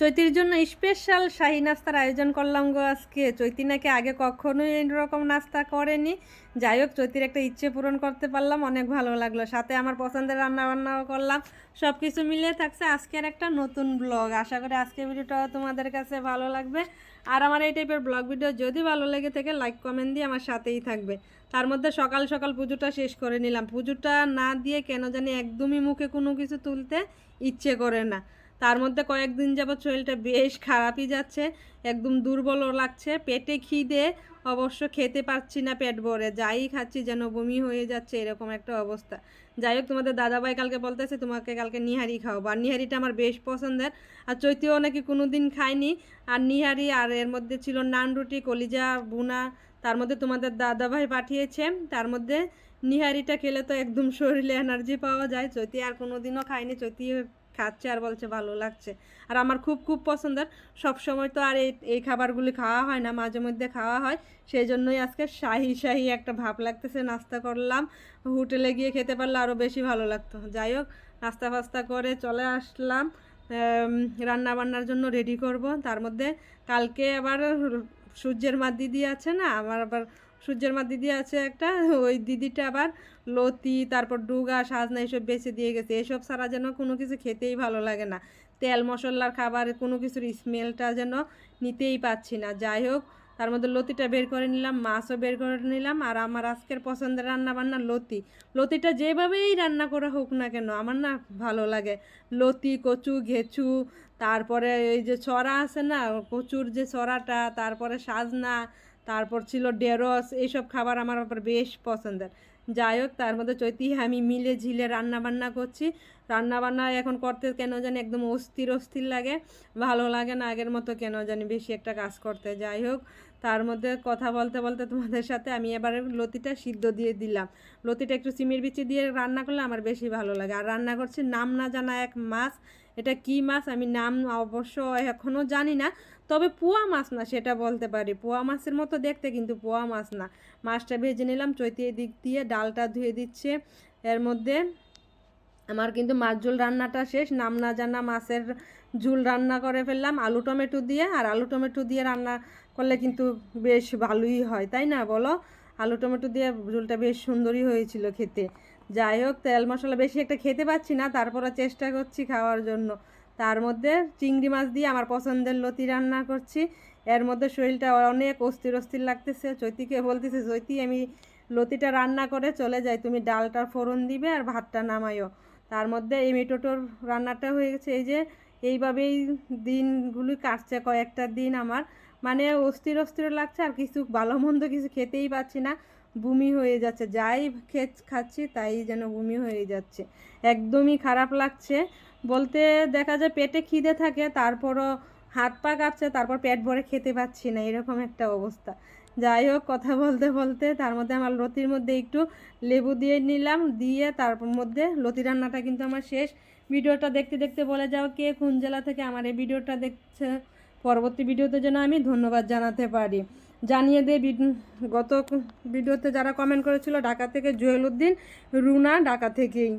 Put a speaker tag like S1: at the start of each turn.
S1: চৈতির জন্য স্পেশাল শাহী নাস্তার আয়োজন করলাম গো আজকে। চৈতি নাকি আগে কখনোই এরকম নাস্তা করেনি। যাই হোক, চৈতির একটা ইচ্ছে পূরণ করতে পারলাম, অনেক ভালো লাগল। সাথে আমার পছন্দের রান্না বান্নাও করলাম। সব কিছু মিলিয়ে থাকছে আজকের একটা নতুন ব্লগ। আশা করি আজকের ভিডিওটাও তোমাদের কাছে ভালো লাগবে। আর আমার এই টাইপের ব্লগ ভিডিও যদি ভালো লেগে থাকে লাইক কমেন্ট দিয়ে আমার সাথেই থাকবে। তার মধ্যে সকাল সকাল পুজোটা শেষ করে নিলাম। পুজোটা না দিয়ে কেন জানি একদমই মুখে কোনো কিছু তুলতে ইচ্ছে করে না। তার মধ্যে কয়েকদিন যাবৎ শরীরটা বেশ খারাপই যাচ্ছে, একদম দুর্বলও লাগছে। পেটে খিদে, অবশ্য খেতে পারছি না পেট ভরে, যাই খাচ্ছি যেন বমি হয়ে যাচ্ছে, এরকম একটা অবস্থা। যাই হোক, তোমাদের দাদাভাই কালকে বলতেছে, তোমাকে কালকে নিহারি খাও বা নিহারিটা আমার বেশ পছন্দের। আর চৈতিও নাকি কোনো দিন খায়নি। আর নিহারি, আর এর মধ্যে ছিল নান রুটি, কলিজা বুনা তার মধ্যে তোমাদের দাদাভাই পাঠিয়েছে। তার মধ্যে নিহারিটা খেলে তো একদম শরীরে এনার্জি পাওয়া যায়। চৈতি আর কোনো দিনও খায়নি। চৈতি খাচ্ছে আর বলছে ভালো লাগছে। আর আমার খুব খুব পছন্দের সব সময় তো আর এই এই খাবারগুলি খাওয়া হয় না, মাঝে মধ্যে খাওয়া হয়। সেই জন্যই আজকে শাহি শাহি একটা ভাব লাগতেছে। নাস্তা করলাম, হোটেলে গিয়ে খেতে পারলে আরও বেশি ভালো লাগতো। যাই হোক, নাস্তা ফাস্তা করে চলে আসলাম। রান্না বান্নার জন্য রেডি করব। তার মধ্যে কালকে আবার সূর্যের মা দিদি আছে না, আমার আবার সূর্যের মা দিদি আছে একটা, ওই দিদিটা আবার লতি, তারপর ডুগা, সাজনা এসব বেছে দিয়ে গেছে। এসব ছাড়া যেন কোনো কিছু খেতেই ভালো লাগে না। তেল মশলার খাবার, কোনো কিছুর স্মেলটা যেন নিতেই পাচ্ছি না। যাই হোক, তার মধ্যে লতিটা বের করে নিলাম, মাছও বের করে নিলাম, আর আমার আজকের পছন্দের রান্না বান্না লতি। লতিটা যেভাবেই রান্না করা হোক না কেন, আমার না ভালো লাগে। লতি, কচু, ঘেঁচু, তারপরে এই যে ছড়া আছে না, কচুর যে ছড়াটা, তারপরে সাজনা তারপর ছিল ডেরস, এইসব খাবার আমার আবার বেশ পছন্দের। যাই হোক, তার মধ্যে চৈতি, আমি মিলে ঝিলে রান্নাবান্না করছি। রান্নাবান্না এখন করতে কেন জানি একদম অস্থির অস্থির লাগে। ভালো লাগে না আগের মতো কেন জানি বেশি একটা কাজ করতে। যাই হোক তার মধ্যে কথা বলতে বলতে তোমাদের সাথে আমি এবারে লতিটা সিদ্ধ দিয়ে দিলাম। লতিটা একটু চিমির বিচি দিয়ে রান্না করলে আমার বেশি ভালো লাগে। আর রান্না করছি নাম না জানা এক মাছ। এটা কি মাছ? আমি নাম অবশ্য এখনও জানি না। তবে পোয়া মাছ না, সেটা বলতে পারি। পোয়া মাছের মতো দেখতে কিন্তু পোয়া মাছ না। মাছটা ভেজে নিলাম চৈতি দিক দিয়ে ডালটা ধুয়ে দিচ্ছে। এর মধ্যে আমার কিন্তু মাছ ঝোল রান্নাটা শেষ। নাম না জানা মাছের ঝুল রান্না করে ফেললাম। আলু টমেটো দিয়ে, আর আলু টমেটো দিয়ে রান্না করলে কিন্তু বেশ ভালোই হয়, তাই না বলো? আলু টমেটো দিয়ে ঝুলটা বেশ সুন্দরই হয়েছিল খেতে। যাই হোক, তেল মশলা বেশি একটা খেতে পাচ্ছি না, তারপরে চেষ্টা করছি খাওয়ার জন্য। তার মধ্যে চিংড়ি মাছ দিয়ে আমার পছন্দের লতি রান্না করছি। এর মধ্যে শরীরটা অনেক অস্থির অস্থির লাগতেছে। চৈতিকে বলতেছে, চৈতি, আমি লতিটা রান্না করে চলে যাই। তুমি ডালটার ফোড়ন দিবে আর ভাতটা নামাইও তার মধ্যে এই মেটোটোর রান্নাটা হয়ে গেছে। এই যে এইভাবেই দিনগুলি কাটছে, কয়েকটা দিন আমার। মানে অস্থির অস্থির লাগছে আর কিছু ভালো মন্দ কিছু খেতেই পাচ্ছি না। বমি হয়ে যাচ্ছে, যাই খেয়ে খাচ্ছি তাই যেন বমি হয়ে যাচ্ছে। একদমই খারাপ লাগছে। বলতে দেখা যায় পেটে খিদে থাকে, তারপরও হাত পা কাঁপছে, তারপর পেট ভরে খেতে পাচ্ছি না। এরকম একটা অবস্থা। যাই হোক, কথা বলতে বলতে তার মধ্যে আমার লতির মধ্যে একটু লেবু দিয়ে নিলাম, দিয়ে তারপর মধ্যে লতি রান্নাটা কিন্তু আমার শেষ। ভিডিওটা দেখতে দেখতে বলে যাও কে কোন জেলা থেকে আমার এই ভিডিওটা দেখছে। পরবর্তী ভিডিওতে যেন আমি ধন্যবাদ জানাতে পারি। জানিয়ে দে গত ভিডিওতে যারা কমেন্ট করেছিল, ঢাকা থেকে জুয়েল উদ্দিন রুনা, ঢাকা থেকেই।